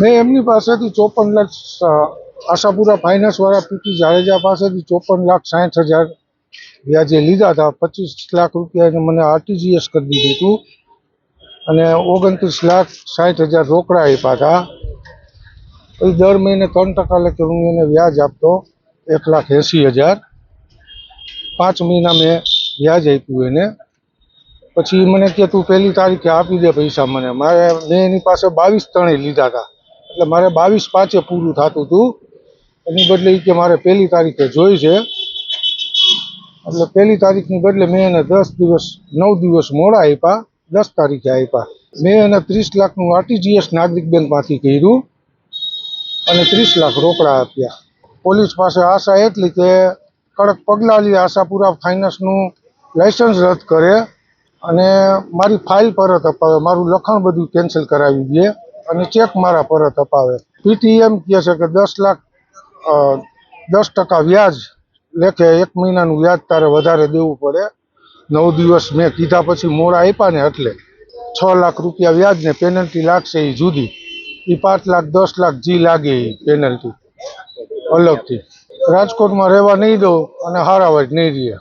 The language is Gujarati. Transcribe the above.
મેં એમની પાસેથી ચોપન લાખ આશાપુરા આશાપુરા ફાઇનાન્સવાળા પીટી જાડેજા પાસેથી ચોપન લાખ સાઠ હજાર વ્યાજે લીધા હતા. પચીસ લાખ રૂપિયા એને મને આરટીજીએસ કરી દીધું હતું. અને ઓગણત્રીસ લાખ સાઠ હજાર રોકડા આપ્યા હતા. પછી દર મહિને ત્રણ ટકા લેખે હું એને વ્યાજ આપતો એક લાખ એંસી હજાર. પાંચ મહિના મેં વ્યાજ આપ્યું એને. પછી મને કે, તું પહેલી તારીખે આપી દે પૈસા મને. મારે મેં એની પાસે બાવીસ ત્રણે લીધા હતા. એટલે મારે બાવીસ પાંચે પૂરું થતું હતું એની બદલે કે મારે પહેલી તારીખે જોઈ છે. એટલે પહેલી તારીખની બદલે મેં એને દસ દિવસ, નવ દિવસ મોડા આપ્યા. દસ તારીખે આપ્યા. મેં એને ત્રીસ લાખનું આરટીજીએસ નાગરિક બેંકમાંથી કર્યું અને ત્રીસ લાખ રોકડા આપ્યા. પોલીસ પાસે આશા એટલી કે કડક પગલાં લઈ આશાપુરા ફાઇનાન્સનું લાઇસન્સ રદ કરે. અને મારી ફાઇલ પરત અપાવે, મારું લખાણ બધું કેન્સલ કરાવી દે અને ચેક મારા પરત અપાવે. પીટી એમ કહે છે કે દસ લાખ દસ ટકા વ્યાજ લેખે એક મહિનાનું વ્યાજ તારે વધારે દેવું પડે. નવ દિવસ મેં કીધા પછી મોડા આપ્યા ને એટલે છ લાખ રૂપિયા વ્યાજને પેનલ્ટી લાગશે એ જુદી. એ પાંચ લાખ, દસ લાખ જી લાગે એ પેનલ્ટી અલગથી. રાજકોટમાં રહેવા નહીં દઉં અને હારાવાજ નહીં રહીએ